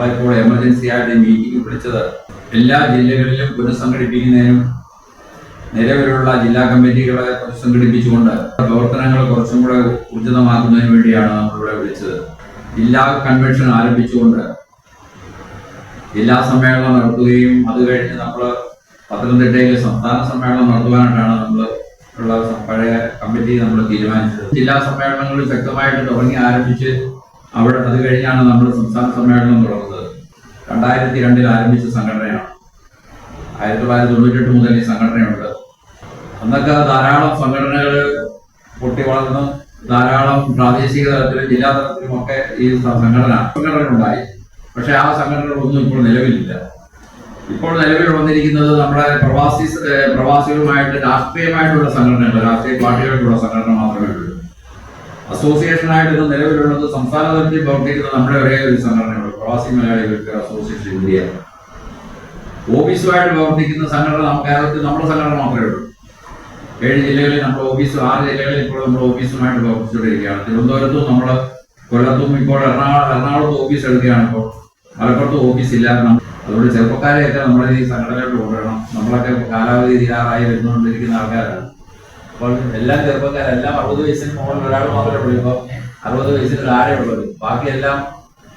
നമ്മളിപ്പോൾ എമർജൻസി ആയിട്ട് മീറ്റിംഗ് വിളിച്ചത് എല്ലാ ജില്ലകളിലും പുനഃസംഘടിപ്പിക്കുന്നതിനും നിലവിലുള്ള ജില്ലാ കമ്മിറ്റികളെ പുനഃസംഘടിപ്പിച്ചുകൊണ്ട് പ്രവർത്തനങ്ങൾ കുറച്ചും കൂടെ ഊർജിതമാക്കുന്നതിന് വേണ്ടിയാണ് നമ്മളിവിടെ വിളിച്ചത്. ജില്ലാ കൺവെൻഷൻ ആരംഭിച്ചുകൊണ്ട് ജില്ലാ സമ്മേളനം നടത്തുകയും അത് കഴിഞ്ഞ് നമ്മൾ പത്തനംതിട്ടയിൽ സംസ്ഥാന സമ്മേളനം നടത്തുവാനായിട്ടാണ് നമ്മൾ ഉള്ള പഴയ കമ്മിറ്റി നമ്മൾ തീരുമാനിച്ചത്. ജില്ലാ സമ്മേളനങ്ങൾ ശക്തമായിട്ട് തുടങ്ങി ആരംഭിച്ച് അവിടെ അത് കഴിഞ്ഞാണ് നമ്മൾ സംസ്ഥാന സമ്മേളനം തുടങ്ങുന്നത്. രണ്ടായിരത്തി രണ്ടിൽ ആരംഭിച്ച സംഘടനയാണ്. ആയിരത്തി തൊള്ളായിരത്തി തൊണ്ണൂറ്റെട്ട് മുതൽ ഈ സംഘടനയുണ്ട്. അന്നൊക്കെ ധാരാളം സംഘടനകൾ പൊട്ടി വളർന്നു. ധാരാളം പ്രാദേശിക തലത്തിലും ജില്ലാ തലത്തിലും ഒക്കെ ഈ സംഘടന സംഘടന ഉണ്ടായി പക്ഷെ ആ സംഘടനകളൊന്നും ഇപ്പോൾ നിലവിലില്ല. ഇപ്പോൾ നിലവിൽ വന്നിരിക്കുന്നത് നമ്മുടെ പ്രവാസി പ്രവാസികളുമായിട്ട് രാഷ്ട്രീയമായിട്ടുള്ള സംഘടനകൾ രാഷ്ട്രീയ പാർട്ടികൾക്കുള്ള സംഘടന മാത്രമേ ഉള്ളൂ. അസോസിയേഷനായിട്ട് ഇന്ന് നിലവിലുള്ളത് സംസ്ഥാന തലത്തിൽ പ്രവർത്തിക്കുന്ന നമ്മുടെ ഒരേ ഒരു സംഘടനയുള്ളൂ Pravasi Malayali welfare association India ഓഫീസുമായിട്ട് പ്രവർത്തിക്കുന്ന സംഘടന നമുക്ക് കേരളത്തിൽ നമ്മുടെ സംഘടന മാത്രമേ ഉള്ളൂ. ഏഴ് ജില്ലകളിൽ നമ്മുടെ ഓഫീസ് ആറ് ജില്ലകളിൽ ഇപ്പോൾ നമ്മൾ ഓഫീസുമായിട്ട് പ്രവർത്തിച്ചുകൊണ്ടിരിക്കുകയാണ്. തിരുവനന്തപുരത്തും നമ്മൾ കൊല്ലത്തും ഇപ്പോൾ എറണാകുളം എറണാകുളത്ത് ഓഫീസ് എടുക്കുകയാണ് ഇപ്പോൾ. മലപ്പുറത്ത് ഓഫീസ് ഇല്ല. അതുകൊണ്ട് ചെറുപ്പക്കാരെയൊക്കെ നമ്മുടെ ഈ സംഘടനകളിൽ കൊണ്ടുവരണം. നമ്മളൊക്കെ കാലാവധി തീരാറായി വരുന്നുകൊണ്ടിരിക്കുന്ന ആൾക്കാരാണ്. അപ്പോൾ എല്ലാം ചെറുപ്പക്കാരെല്ലാം അറുപത് വയസ്സിന് മുകളിൽ ഒരാൾ മാത്രമേ ഉള്ളൂ. ഇപ്പോൾ അറുപത് വയസ്സിന് താഴെ ഉള്ളത് ബാക്കിയെല്ലാം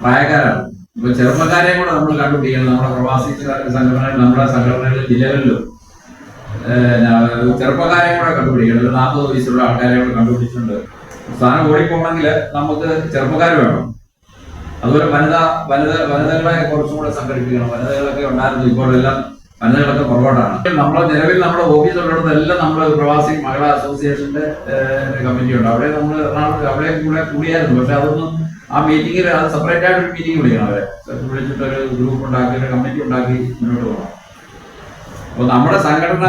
പ്രായക്കാരാണ്. ഇപ്പൊ ചെറുപ്പക്കാരെയും കൂടെ നമ്മൾ കണ്ടുപിടിക്കണം. നമ്മുടെ പ്രവാസി സംഘടന നമ്മുടെ സംഘടനകളിൽ ജില്ലകളിലും ചെറുപ്പക്കാരെ കൂടെ കണ്ടുപിടിക്കണം. ഒരു നാൽപ്പത് വയസ്സുള്ള ആൾക്കാരെ കൂടെ കണ്ടുപിടിച്ചിട്ടുണ്ട്. സ്ഥാനം ഓടിപ്പോണെങ്കിൽ നമുക്ക് ചെറുപ്പക്കാർ വേണം. അതുപോലെ വനിത വനിത വനിതകളെ കുറച്ചും കൂടെ സംഘടിപ്പിക്കണം. വനിതകളൊക്കെ ഉണ്ടായിരുന്നു. ഇപ്പോൾ എല്ലാം വനിതകളൊക്കെ പുറകോട്ടാണ്. നമ്മളെ നിലവിൽ നമ്മുടെ ഓഫീസ് ഉള്ളിടത്തെല്ലാം നമ്മൾ പ്രവാസി മഹിളാ അസോസിയേഷന്റെ കമ്മിറ്റി ഉണ്ട്. അവിടെ നമ്മൾ എറണാകുളത്ത് അവിടെ കൂടെ കൂടിയായിരുന്നു. പക്ഷെ അതൊന്നും ആ മീറ്റിംഗിൽ അത് സെപ്പറേറ്റ് ആയിട്ട് ഒരു മീറ്റിംഗ് വിളിക്കണം അവരെ. വിളിച്ചിട്ട് ഒരു ഗ്രൂപ്പ് ഉണ്ടാക്കി ഒരു കമ്മിറ്റി ഉണ്ടാക്കി മുന്നോട്ട് പോകണം. അപ്പൊ നമ്മുടെ സംഘടന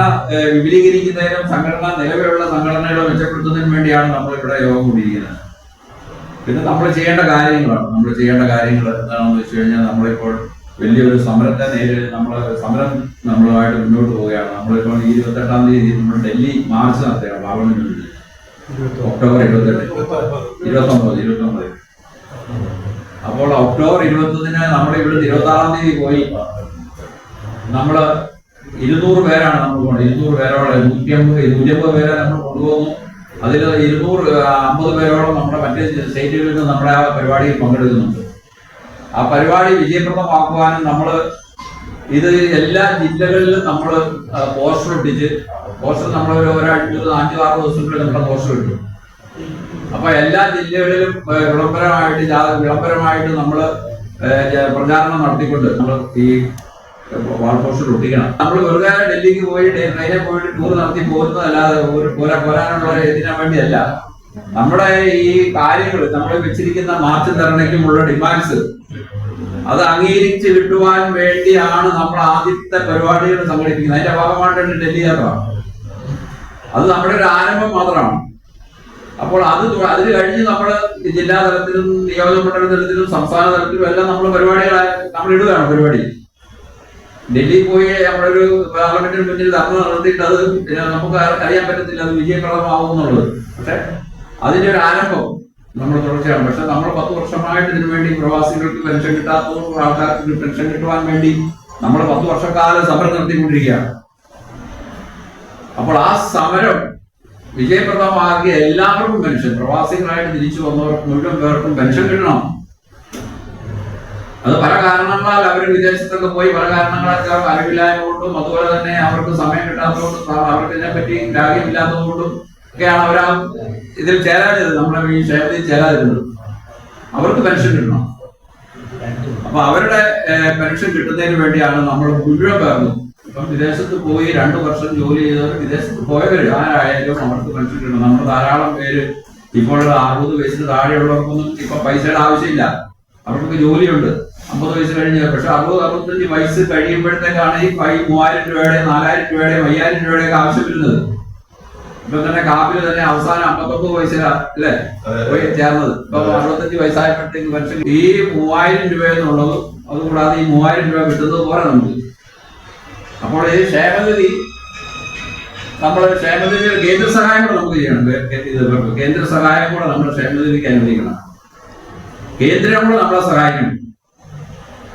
വിപുലീകരിക്കുന്നതിനും സംഘടന നിലവിലുള്ള സംഘടനകളെ മെച്ചപ്പെടുത്തുന്നതിനും വേണ്ടിയാണ് നമ്മൾ ഇവിടെ യോഗം കൂടിയിരിക്കുന്നത്. പിന്നെ നമ്മൾ ചെയ്യേണ്ട കാര്യങ്ങളാണ്. നമ്മൾ ചെയ്യേണ്ട കാര്യങ്ങൾ എന്താണെന്ന് വെച്ച് കഴിഞ്ഞാൽ നമ്മളിപ്പോൾ വലിയൊരു സമരത്തെ നേരിട്ട് നമ്മൾ സമരം നമ്മളുമായിട്ട് മുന്നോട്ട് പോവുകയാണ്. നമ്മളിപ്പോൾ ഈ ഇരുപത്തെട്ടാം തീയതി നമ്മൾ ഡൽഹി മാർച്ച് നടത്തുകയാണ് പാർലമെന്റിന് വേണ്ടി. ഒക്ടോബർ ഇരുപത്തെട്ട്. ഇരുപത്തൊമ്പത്. ഇരുപത്തൊമ്പത് അപ്പോൾ ഒക്ടോബർ ഇരുപത്തൊന്നിന് നമ്മൾ ഇവിടെ ഇരുപത്തി ആറാം തീയതി പോയി. നമ്മൾ ഇരുന്നൂറ് പേരാണ് നമ്മൾ പോകുന്നത് ഇരുന്നൂറ് പേരോളം നൂറ്റി അമ്പത് നൂറ്റമ്പത് പേരെ നമ്മൾ കൊണ്ടുപോകുന്നു. അതിൽ ഇരുന്നൂറ് അമ്പത് പേരോളം നമ്മുടെ മറ്റേ സ്റ്റേറ്റുകളിൽ നിന്ന് നമ്മുടെ ആ പരിപാടിയിൽ പങ്കെടുക്കുന്നുണ്ട്. ആ പരിപാടി വിജയപ്രദമാക്കുവാനും നമ്മൾ ഇത് എല്ലാ ജില്ലകളിലും നമ്മൾ പോസ്റ്റർ ഒട്ടിച്ച് പോസ്റ്റർ നമ്മൾ ഒരു ഒരാഴ്ച അഞ്ചു ആറ് ദിവസത്തിനുള്ളിൽ നമ്മുടെ പോസ്റ്റർ ഇട്ടു. അപ്പൊ എല്ലാ ജില്ലകളിലും വിളംബരമായിട്ട് വിളംബരമായിട്ട് നമ്മൾ പ്രചാരണം നടത്തിക്കൊണ്ട് നമ്മൾ ഈ വാൾ പോസ്റ്റർ ഒട്ടിക്കണം. നമ്മൾ വെറുതെ ഡൽഹിക്ക് പോയി ട്രെയിനിൽ പോയിട്ട് ടൂർ നടത്തി പോകുന്നതല്ലാതെ ഒരു പോരാ പോരാനുള്ള ഇതിനാൻ ഇതിനു വേണ്ടിയല്ല. നമ്മുടെ ഈ കാര്യങ്ങൾ നമ്മൾ വെച്ചിരിക്കുന്ന മാർച്ച് ധരണയ്ക്കുമുള്ള ഡിമാൻഡ്സ് അത് അംഗീകരിച്ച് കിട്ടുവാൻ വേണ്ടിയാണ് നമ്മൾ ആദ്യത്തെ പരിപാടികൾ സംഘടിപ്പിക്കുന്നത്. അതിന്റെ ഭാഗമായിട്ടാണ് ഡൽഹി യാത്ര. അത് നമ്മുടെ ഒരു ആരംഭം മാത്രമാണ്. അപ്പോൾ അത് അത് കഴിഞ്ഞ് നമ്മൾ ജില്ലാ തലത്തിലും നിയോജക മണ്ഡല തലത്തിലും സംസ്ഥാന തലത്തിലും എല്ലാം നമ്മൾ പരിപാടികൾ നമ്മൾ ഇടുകയാണ് പരിപാടി. ഡൽഹി പോയി നമ്മളൊരു പാർലമെന്റിന് മുന്നിൽ ധർമ്മ നടത്തിയിട്ട് അത് നമുക്ക് അറിയാൻ പറ്റത്തില്ല അത് വിജയപ്രദമാവും എന്നുള്ളത് പക്ഷെ അതിന്റെ ഒരു ആരംഭം നമ്മൾ തുടർച്ചയാണ്. പക്ഷെ നമ്മൾ പത്ത് വർഷമായിട്ട് ഇതിനു വേണ്ടി പ്രവാസികൾക്ക് പെൻഷൻ കിട്ടാത്തവർക്കും ആൾക്കാർക്ക് പെൻഷൻ കിട്ടുവാൻ വേണ്ടി നമ്മൾ പത്ത് വർഷക്കാലം സമരം നടത്തിക്കൊണ്ടിരിക്കുകയാണ്. അപ്പോൾ ആ സമരം വിജയപ്രദമാക്കിയ എല്ലാവർക്കും പെൻഷൻ പ്രവാസികളായിട്ട് തിരിച്ചു വന്നവർക്ക് മുഴുവൻ പേർക്കും പെൻഷൻ കിട്ടണം. അത് പല കാരണങ്ങളാൽ അവർ വിദേശത്തൊക്കെ പോയി പല കാരണങ്ങളൊക്കെ അറിവില്ലായ്മ കൊണ്ടും അതുപോലെ തന്നെ അവർക്ക് സമയം കിട്ടാത്തതുകൊണ്ടും അവർക്ക് ഇതിനെപ്പറ്റി ഗ്രാഹ്യമില്ലാത്തതുകൊണ്ടും ഒക്കെയാണ് അവർ ഇതിൽ ചേരാതിരുന്നത്. നമ്മുടെ ഈ ക്ഷേമത്തിൽ ചേരാതിരുന്നത്. അവർക്ക് പെൻഷൻ കിട്ടണം. അപ്പൊ അവരുടെ പെൻഷൻ കിട്ടുന്നതിന് വേണ്ടിയാണ് നമ്മൾ മുഴുവൻ പേർക്കും ഇപ്പം വിദേശത്ത് പോയി രണ്ടു വർഷം ജോലി ചെയ്തവർ വിദേശത്ത് പോയവർ ആരായാലും അവർക്ക് പെൻഷൻ കിട്ടണം. നമ്മൾ ധാരാളം പേര് ഇപ്പോൾ അറുപത് വയസ്സിന് താഴെയുള്ളവർക്കൊന്നും ഇപ്പൊ പൈസയുടെ ആവശ്യമില്ല. അവർക്കൊക്കെ ജോലിയുണ്ട്. അമ്പത് വയസ്സ് കഴിഞ്ഞ് പക്ഷെ അറുപത് അറുപത്തഞ്ച് വയസ്സ് കഴിയുമ്പോഴത്തേക്കാണ് ഈ മൂവായിരം രൂപയുടെ നാലായിരം രൂപയുടെയും അയ്യായിരം രൂപയുടെ ആവശ്യം വരുന്നത്. ഇപ്പൊ തന്നെ കാപ്പിൽ തന്നെ അവസാനം അമ്പത്തൊമ്പത് വയസ്സിലാ അല്ലേ? പോയി ചേർന്നത്. ഇപ്പൊ അറുപത്തഞ്ച് വയസ്സായപ്പോഴത്തേക്ക് മനുഷ്യൻ ഈ മൂവായിരം രൂപ എന്നുള്ളത് അതുകൂടാതെ ഈ മൂവായിരം രൂപ കിട്ടുന്നത് പോലെ നമുക്ക്. അപ്പോൾ ഈ ക്ഷേമനിധി നമ്മൾ ക്ഷേമനിധി കേന്ദ്ര സഹായം കൂടെ നമുക്ക് ചെയ്യണം. കേന്ദ്ര സഹായം കൂടെ നമ്മൾ ക്ഷേമനിധിക്ക് അനുവദിക്കണം. കേന്ദ്രം കൂടെ നമ്മളെ സഹായിക്കണം.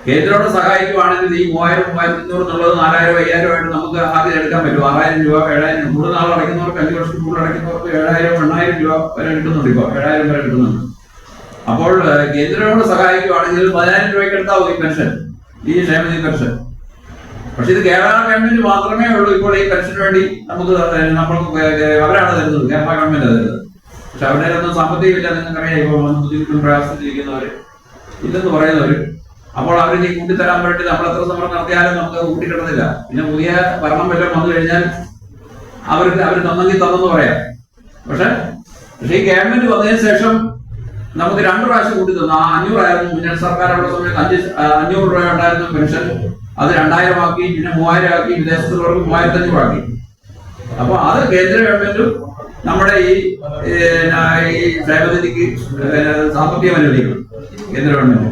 കേന്ദ്രത്തോട് സഹായിക്കുവാണെങ്കിൽ ഈ മൂവായിരം മൂവായിരത്തി അഞ്ഞൂറ് എന്നുള്ളത് നാലായിരം അയ്യായിരം ആയിട്ട് നമുക്ക് ആദ്യം എടുക്കാൻ പറ്റും. ആറായിരം രൂപ ഏഴായിരം കൂടുതൽ നാൾ അടയ്ക്കുന്നവർക്ക് അഞ്ച് വർഷം കൂടുതൽ അടയ്ക്കുന്നവർക്ക് ഏഴായിരം എണ്ണായിരം രൂപ വരെ കിട്ടുന്നുണ്ട് ഇപ്പോൾ. ഏഴായിരം വരെ കിട്ടുന്നുണ്ട്. അപ്പോൾ കേന്ദ്രത്തോട് സഹായിക്കുവാണെങ്കിൽ പതിനായിരം രൂപയ്ക്ക് എടുത്താൽ ഈ പെൻഷൻ. ഈ ക്ഷേമനിധി പെൻഷൻ. പക്ഷെ ഇത് കേരള ഗവൺമെന്റ് മാത്രമേ ഉള്ളൂ ഇപ്പോൾ ഈ പെൻഷന് വേണ്ടി നമുക്ക് നമ്മൾക്ക് അവരാണ് തരുന്നത്. കേരള ഗവൺമെന്റ് തരുന്നത്. പക്ഷെ അവരുടെ ഒന്നും സാമ്പത്തികമില്ല. നിങ്ങൾക്കറിയാം ഇപ്പോൾ ബുദ്ധിമുട്ടും ചെയ്യുന്നവര് ഇല്ലെന്ന് പറയുന്നവര് അപ്പോൾ അവർ ഈ കൂട്ടിത്തരാൻ വേണ്ടി നമ്മൾ എത്ര സമരം നടത്തിയാലും നമുക്ക് കൂട്ടിക്കിട്ടുന്നില്ല പിന്നെ പുതിയ ഭരണം വല്ലതും വന്നു കഴിഞ്ഞാൽ അവർക്ക് അവർ തന്നെങ്കിൽ തന്നെന്ന് പറയാം. പക്ഷെ പക്ഷെ ഈ ഗവൺമെന്റ് വന്നതിന് ശേഷം നമുക്ക് രണ്ടു പ്രാവശ്യം കൂട്ടി തന്നു. ആ അഞ്ഞൂറായിരുന്നു മുന്നണി സർക്കാരുള്ള സമയത്ത് അഞ്ച് അഞ്ഞൂറ് രൂപ ഉണ്ടായിരുന്ന പെൻഷൻ. അത് രണ്ടായിരം ആക്കി പിന്നെ മൂവായിരം ആക്കി വിദേശത്തുള്ളവർക്ക് മൂവായിരത്തി അഞ്ഞൂറ് ആക്കി. അപ്പൊ അത് കേന്ദ്ര ഗവൺമെന്റും നമ്മുടെ ഈ ഈ ക്ഷേമനിധിക്ക് സാമ്പത്തികം അനുവദിക്കണം കേന്ദ്ര ഗവൺമെന്റ്.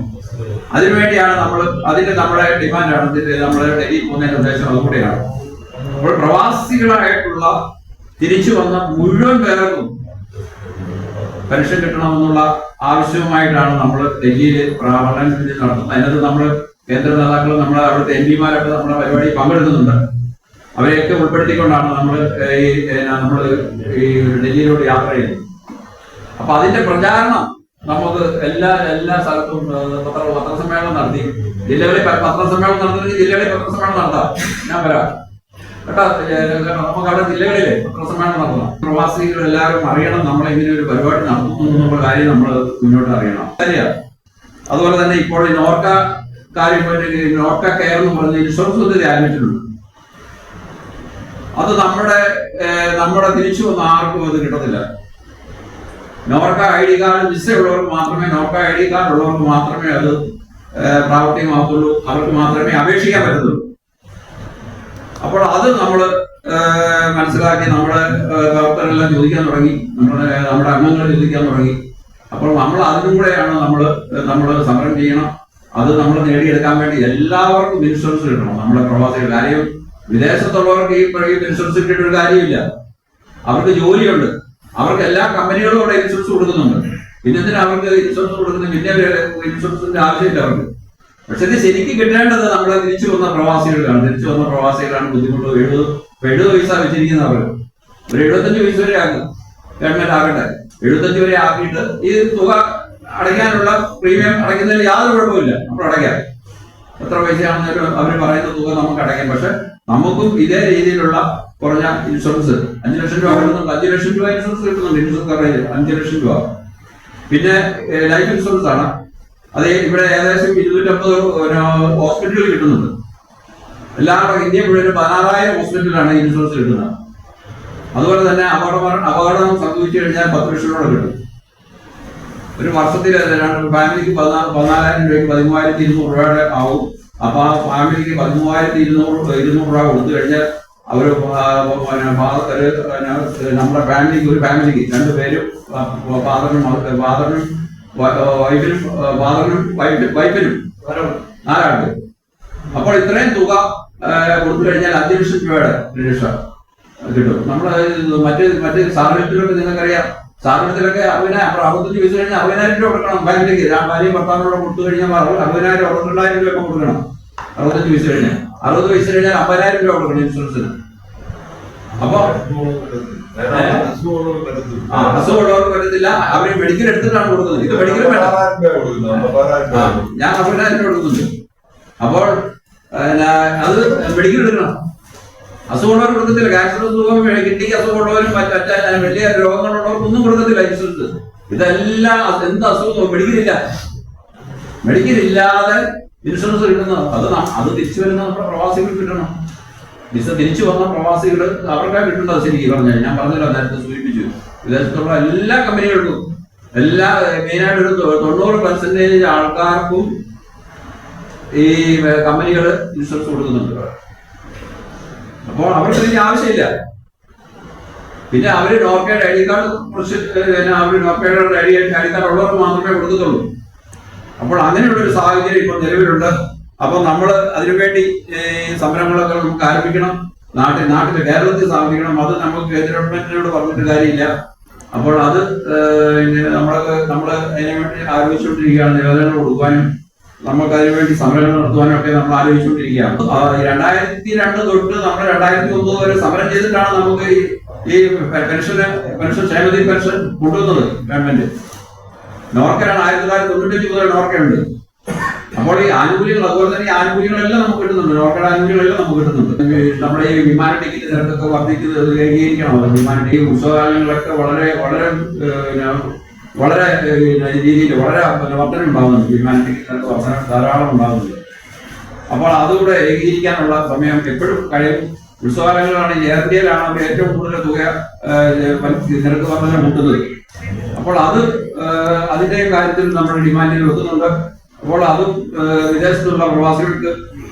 അതിനുവേണ്ടിയാണ് നമ്മൾ അതിന്റെ നമ്മുടെ ഡിമാൻഡാണ് ഇതിന്റെ നമ്മുടെ ഡൽഹി പോകുന്നതിന്റെ ഉദ്ദേശം അതുകൂടെയാണ്. അപ്പോൾ പ്രവാസികളായിട്ടുള്ള തിരിച്ചു വന്ന മുഴുവൻ പേർക്കും പെൻഷൻ കിട്ടണമെന്നുള്ള ആവശ്യവുമായിട്ടാണ് നമ്മൾ ഡൽഹിയിൽ പാർലമെന്റ് നടത്തുന്നത്. അതിനകത്ത് നമ്മൾ കേന്ദ്ര നേതാക്കൾ നമ്മുടെ അവിടുത്തെ എം പിമാരൊക്കെ നമ്മുടെ പരിപാടി പങ്കെടുക്കുന്നുണ്ട്. അവരെയൊക്കെ ഉൾപ്പെടുത്തിക്കൊണ്ടാണ് നമ്മൾ ഈ നമ്മൾ ഈ ഡൽഹിയിലോട്ട് യാത്ര ചെയ്യുന്നത്. അപ്പൊ അതിന്റെ പ്രചാരണം നമുക്ക് എല്ലാ എല്ലാ സ്ഥലത്തും പത്ര പത്രസമ്മേളനം നടത്തി. ജില്ലകളിൽ പത്രസമ്മേളനം നടത്തുന്നത് ജില്ലകളിൽ പത്രസമ്മേളനം നടത്താം. ഞാൻ വരാം. കേട്ടോ? നമുക്ക് അവിടെ ജില്ലകളിലെ പത്രസമ്മേളനം നടത്തണം. പ്രവാസികൾ എല്ലാവരും അറിയണം നമ്മൾ ഇങ്ങനെ ഒരു പരിപാടി നടത്തുന്നു എന്നുള്ള കാര്യം നമ്മൾ മുന്നോട്ട് അറിയണം. ശരിയാ? അതുപോലെ തന്നെ ഇപ്പോൾ ഈ നോർക്ക കാര്യം നോർക്ക കെയർ എന്ന് പറഞ്ഞ ഇൻഷുറൻസ് പദ്ധതി ആരംഭിച്ചിട്ടുണ്ട്. അത് നമ്മുടെ നമ്മുടെ തിരിച്ചു വന്ന ആർക്കും അത് കിട്ടത്തില്ല. Norka I D card visa മാത്രമേ നോർക്ക ഐ ഡി കാർഡ് ഉള്ളവർക്ക് മാത്രമേ അത് പ്രാവർത്തികമാക്കുള്ളൂ അവർക്ക് മാത്രമേ അപേക്ഷിക്കാൻ പറ്റത്തുള്ളൂ. അപ്പോൾ അത് നമ്മൾ മനസ്സിലാക്കി നമ്മുടെ പ്രവർത്തകരെല്ലാം ചോദിക്കാൻ തുടങ്ങി. നമ്മുടെ നമ്മുടെ അംഗങ്ങൾ ചോദിക്കാൻ തുടങ്ങി. അപ്പോൾ നമ്മൾ അതിനും കൂടെയാണ് നമ്മൾ നമ്മൾ സമരം ചെയ്യണം. അത് നമ്മൾ നേടിയെടുക്കാൻ വേണ്ടി എല്ലാവർക്കും ഇൻഷുറൻസ് കിട്ടണം. നമ്മുടെ പ്രവാസികൾ കാര്യം. വിദേശത്തുള്ളവർക്ക് ഈ ഇൻഷുറൻസ് കിട്ടിയിട്ടൊരു കാര്യമില്ല. അവർക്ക് ജോലിയുണ്ട്. അവർക്ക് എല്ലാ കമ്പനികളും അവിടെ ഇൻഷുറൻസ് കൊടുക്കുന്നുണ്ട്. പിന്നെ അവർക്ക് ഇൻഷുറൻസ് കൊടുക്കുന്നത്? പിന്നെ ഇൻഷുറൻസിന്റെ ആവശ്യമില്ല അവർക്ക്. പക്ഷെ ഇത് ശരിക്കും കിട്ടേണ്ടത് നമ്മളെ തിരിച്ചു വന്ന പ്രവാസികളാണ്. തിരിച്ചു വന്ന പ്രവാസികളാണ് ബുദ്ധിമുട്ട് എഴുപത് എഴുപത് പൈസ വെച്ചിരിക്കുന്നവർ ഒരു എഴുപത്തഞ്ച് പൈസ വരെ ആകും. ഗവൺമെന്റ് ആകട്ടെ. എഴുപത്തഞ്ച് വരെ ആക്കിയിട്ട് ഈ തുക അടയ്ക്കാനുള്ള പ്രീമിയം അടയ്ക്കുന്നതിൽ യാതൊരു കുഴപ്പമില്ല നമ്മൾ അടയ്ക്കാം. എത്ര പൈസയാണെന്നൊരു അവർ പറയുന്ന തുക നമുക്ക് അടയ്ക്കാം. പക്ഷെ നമുക്കും ഇതേ രീതിയിലുള്ള കുറഞ്ഞ ഇൻഷുറൻസ് അഞ്ച് ലക്ഷം രൂപ കിട്ടുന്നുണ്ട് അഞ്ച് ലക്ഷം രൂപ ഇൻഷുറൻസ് കിട്ടുന്നുണ്ട് ഇൻഷുറൻസ് കവറേജ് അഞ്ച് ലക്ഷം രൂപ. പിന്നെ ലൈഫ് ഇൻഷുറൻസ് ആണ്. അത് ഇവിടെ ഏകദേശം ഇരുന്നൂറ്റമ്പത് ഹോസ്പിറ്റലുകൾ കിട്ടുന്നുണ്ട്. എല്ലാ ഇന്ത്യ മുഴുവൻ പതിനാറായിരം ഹോസ്പിറ്റലാണ് ഇൻഷുറൻസ് കിട്ടുന്നത്. അതുപോലെ തന്നെ അപകടം അപകടം സംഭവിച്ചു കഴിഞ്ഞാൽ പത്ത് ലക്ഷം രൂപ കിട്ടും. ഒരു വർഷത്തിൽ ഫാമിലിക്ക് പതിനാല് പതിനാലായിരം രൂപയ്ക്ക് പതിമൂവായിരത്തി ഇരുന്നൂറ് രൂപയുടെ ആവും. അപ്പൊ ആ ഫാമിലിക്ക് പതിമൂവായിരത്തി ഇരുന്നൂറ് ഇരുന്നൂറ് രൂപ കൊടുത്തു കഴിഞ്ഞാൽ അവർ നമ്മുടെ ഫാമിലിക്ക് ഒരു ഫാമിലിക്ക് രണ്ടുപേരും ഫാദറിനും ഫാദറിനും വൈഫിനും ഫാദറിനും വൈഫ് വൈഫിനും നാലാൾക്ക് അപ്പോൾ ഇത്രയും തുക കൊടുത്തു കഴിഞ്ഞാൽ അഞ്ച് ലക്ഷം രൂപയുടെ രക്ഷ കിട്ടും. നമ്മൾ മറ്റ് മറ്റ് സ്ഥാപനത്തിലൊക്കെ നിങ്ങൾക്കറിയാം. സ്ഥാപനത്തിലൊക്കെ അറുപതിനായിരം അറുപത്തഞ്ച് വയസ്സ് കഴിഞ്ഞാൽ അറുപതിനായിരം രൂപ കൊടുക്കണം. ഫാമിലിക്ക് ഭാര്യയും ഭർത്താവിനോട് കൊടുത്തു കഴിഞ്ഞാൽ അറുപത് അറുപതിനായിരം അറുപത്തിരണ്ടായിരം രൂപ ഒക്കെ കൊടുക്കണം. അറുപത്തഞ്ച് വയസ്സ് കഴിഞ്ഞാൽ അറുപത് വയസ്സ് കഴിഞ്ഞാൽ അമ്പതിനായിരം രൂപ കൊടുക്കണം ഇൻഷുറൻസിന് അപ്പൊ അസുഖമുള്ളവർക്ക് പറ്റത്തില്ല. അവർ മെഡിക്കൽ എടുത്തിട്ടാണ് കൊടുക്കുന്നത്. ഇത് മെഡിക്കൽ ഞാൻ അമ്പതിനായിരം രൂപ കൊടുക്കുന്നുണ്ട് അപ്പോൾ അത് മെഡിക്കൽ എടുക്കണം. അസുഖമുള്ളവർ കൊടുക്കത്തില്ല. ക്യാൻസർ അസുഖം കിഡ്നിക്ക് അസുഖമുള്ളവരും മറ്റ വലിയ രോഗങ്ങളുള്ളവർക്കൊന്നും കൊടുക്കത്തില്ല ഇൻഷുറൻസ് ഇതെല്ലാം എന്ത് അസുഖവും മെഡിക്കൽ ഇല്ല. മെഡിക്കൽ ഇല്ലാതെ ഇൻഷുറൻസ് കിട്ടുന്നത് അത് അത് തിരിച്ചു വരുന്ന നമ്മുടെ പ്രവാസികൾക്ക് കിട്ടണം. വിസ തിരിച്ചു വന്ന പ്രവാസികൾ അവർക്കാണ് കിട്ടേണ്ടത് ശരിക്കും പറഞ്ഞാൽ ഞാൻ പറഞ്ഞല്ലോ നേരത്തെ സൂചിപ്പിച്ചു. വിദേശത്തുള്ള എല്ലാ കമ്പനികൾക്കും എല്ലാ മെയിനായിട്ട് ഒരു തൊണ്ണൂറ് പെർസെന്റേജ് ആൾക്കാർക്കും ഈ കമ്പനികൾ ഇൻഷുറൻസ് കൊടുക്കുന്നുണ്ട്. അപ്പോൾ അവർക്ക് ഇതിന്റെ ആവശ്യമില്ല. പിന്നെ അവർ നോക്കേണ്ട ഐ ഡി കാർഡ് കുറച്ച് പിന്നെ അവർ നോർക്കയുടെ I D I D card ഉള്ളവർക്ക് മാത്രമേ കൊടുക്കത്തുള്ളൂ. അപ്പോൾ അങ്ങനെയുള്ള ഒരു സാഹചര്യം ഇപ്പൊ നിലവിലുണ്ട്. അപ്പൊ നമ്മൾ അതിനുവേണ്ടി സമരങ്ങളൊക്കെ നമുക്ക് ആരംഭിക്കണം. നാട്ടിൽ നാട്ടിൽ കേരളത്തിൽ സ്ഥാപിക്കണം. അത് നമുക്ക് കേന്ദ്ര ഗവൺമെന്റിനോട് പറഞ്ഞിട്ട് കാര്യമില്ല. അപ്പോൾ അത് നമ്മളൊക്കെ നമ്മൾ അതിനെ വേണ്ടി ആലോചിച്ചുകൊണ്ടിരിക്കുകയാണ് നിവേദനങ്ങൾ കൊടുക്കാനും നമുക്ക് അതിനുവേണ്ടി സമരങ്ങൾ നടത്തുവാനും ഒക്കെ നമ്മൾ ആലോചിച്ചുകൊണ്ടിരിക്കുകയാണ്. രണ്ടായിരത്തി രണ്ട് തൊട്ട് നമ്മൾ രണ്ടായിരത്തി ഒമ്പത് വരെ സമരം ചെയ്തിട്ടാണ് നമുക്ക് ഈ പെൻഷന് പെൻഷൻ ക്ഷേമതി പെൻഷൻ കൊണ്ടുവന്നത് ഗവൺമെന്റ്. നോർക്കലാണ് ആയിരത്തി തൊള്ളായിരത്തി തൊണ്ണൂറ്റഞ്ച് മുതൽ നോർക്കയുണ്ട്. അപ്പോൾ ഈ ആനുകൂല്യങ്ങൾ അതുപോലെ തന്നെ ഈ ആനുകൂല്യങ്ങളെല്ലാം നമുക്ക് കിട്ടുന്നുണ്ട്. നോർക്കയുടെ ആനുകൂല്യങ്ങളെല്ലാം നമുക്ക് കിട്ടുന്നുണ്ട്. നമ്മുടെ ഈ വിമാന ടിക്കറ്റ് നിരക്കൊക്കെ വർദ്ധിക്കുന്നത് ഏകീകരിക്കണം. വിമാന ടിക്കറ്റ് ഉത്സവകാലങ്ങളിലൊക്കെ വളരെ വളരെ വളരെ രീതിയിൽ വളരെ വർധന ഉണ്ടാകുന്നുണ്ട് വിമാന ടിക്കറ്റ് വർധന ധാരാളം ഉണ്ടാകുന്നുണ്ട് അപ്പോൾ അതുകൂടെ ഏകീകരിക്കാനുള്ള സമയം എപ്പോഴും കഴിയും. ഉത്സവകാലങ്ങളാണ് എയർ ഇന്ത്യയിലാണ് ഏറ്റവും കൂടുതൽ തുക നിരക്ക് വർധന കൂട്ടുന്നത്. അപ്പോൾ അത് അതിന്റെ കാര്യത്തിൽ നമ്മുടെ ഡിമാൻഡിൽ വെക്കുന്നുണ്ട്. അപ്പോൾ അതും വിദേശത്തുള്ള പ്രവാസികൾക്ക്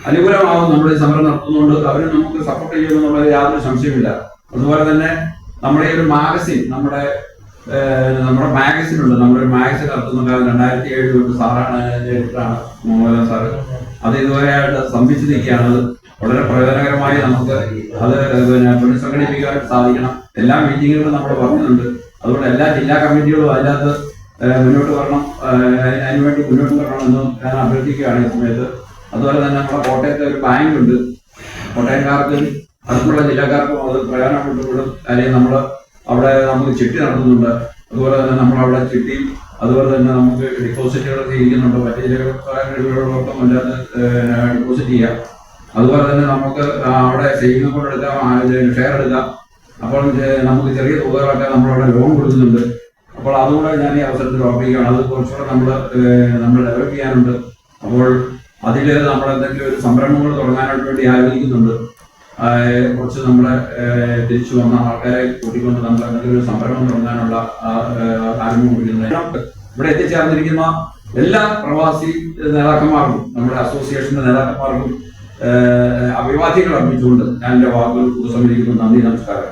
അനുകൂലമാവും നമ്മൾ ഈ സമരം നടത്തുന്നുണ്ട്. അവർ നമുക്ക് സപ്പോർട്ട് ചെയ്യുമെന്നുള്ളത് യാതൊരു സംശയമില്ല അതുപോലെ തന്നെ നമ്മുടെ ഒരു മാഗസിൻ നമ്മുടെ നമ്മുടെ മാഗസിൻ ഉണ്ട്. നമ്മളൊരു മാഗസിൻ നടത്തുന്നുണ്ട്. രണ്ടായിരത്തി ഏഴ് തൊട്ട് സാറാണ് എഡിറ്ററാണ് മോഹൻലാൽ സാറ്. അത് ഇതുവരെയായിട്ട് സ്തംഭിച്ചു നിൽക്കുകയാണ്. വളരെ പ്രയോജനകരമായി നമുക്ക് അത് പിന്നെ പുനഃസംഘടിപ്പിക്കാൻ സാധിക്കണം. എല്ലാ മീറ്റിങ്ങുകളും നമ്മൾ പറഞ്ഞിട്ടുണ്ട്. അതുകൊണ്ട് എല്ലാ ജില്ലാ കമ്മിറ്റികളും അതിനകത്ത് മുന്നോട്ട് വരണം. അതിനു അതിനുവേണ്ടി മുന്നോട്ട് വരണമെന്ന് ഞാൻ അഭ്യർത്ഥിക്കുകയാണ് ഈ സമയത്ത്. അതുപോലെ തന്നെ നമ്മുടെ കോട്ടയത്തെ ഒരു ബാങ്ക് ഉണ്ട് കോട്ടയംകാർക്ക് അടുത്തുള്ള ജില്ലക്കാർക്കും അത് പ്രയോജനപ്പെട്ടുകൊടും അല്ലെങ്കിൽ നമ്മൾ അവിടെ നമുക്ക് ചിട്ടി നടത്തുന്നുണ്ട്. അതുപോലെ തന്നെ നമ്മൾ അവിടെ ചിട്ടി അതുപോലെ തന്നെ നമുക്ക് ഡിപ്പോസിറ്റുകൾ ചെയ്യുന്നുണ്ട് മറ്റു ജില്ലകളിലോട്ടും അല്ലാതെ ഡിപ്പോസിറ്റ് ചെയ്യാം. അതുപോലെ തന്നെ നമുക്ക് അവിടെ സേവിംഗ് അക്കൗണ്ട് എടുക്കാം ഷെയർ എടുക്കാം. അപ്പോൾ നമുക്ക് ചെറിയ തുകകളൊക്കെ നമ്മളവിടെ ലോൺ കൊടുക്കുന്നുണ്ട്. അപ്പോൾ അതുകൂടെ ഞാൻ ഈ അവസരത്തിൽ ഓർപ്പിക്കുകയാണ് അത് കുറച്ചുകൂടെ നമ്മൾ നമ്മൾ ഡെവലപ്പ് ചെയ്യാനുണ്ട്. അപ്പോൾ അതിൽ നമ്മൾ എന്തെങ്കിലും ഒരു സംരംഭങ്ങൾ തുടങ്ങാനായിട്ട് വേണ്ടി ആലോചിക്കുന്നുണ്ട് കുറച്ച് നമ്മളെ തിരിച്ചു വന്ന ആൾക്കാരെ കൂട്ടിക്കൊണ്ട് നമ്മൾ എന്തെങ്കിലും ഒരു സംരംഭം തുടങ്ങാനുള്ള ആരംഭം കൊടുക്കുന്നത് ഇവിടെ എത്തിച്ചേർന്നിരിക്കുന്ന എല്ലാ പ്രവാസി നേതാക്കന്മാർക്കും നമ്മുടെ അസോസിയേഷന്റെ നേതാക്കന്മാർക്കും അഭിവാദ്യങ്ങൾ അർപ്പിച്ചുകൊണ്ട് ഞാൻ എന്റെ വാക്കുകൾ ഉപസംഹരിക്കുന്നു നന്ദി നമസ്കാരം.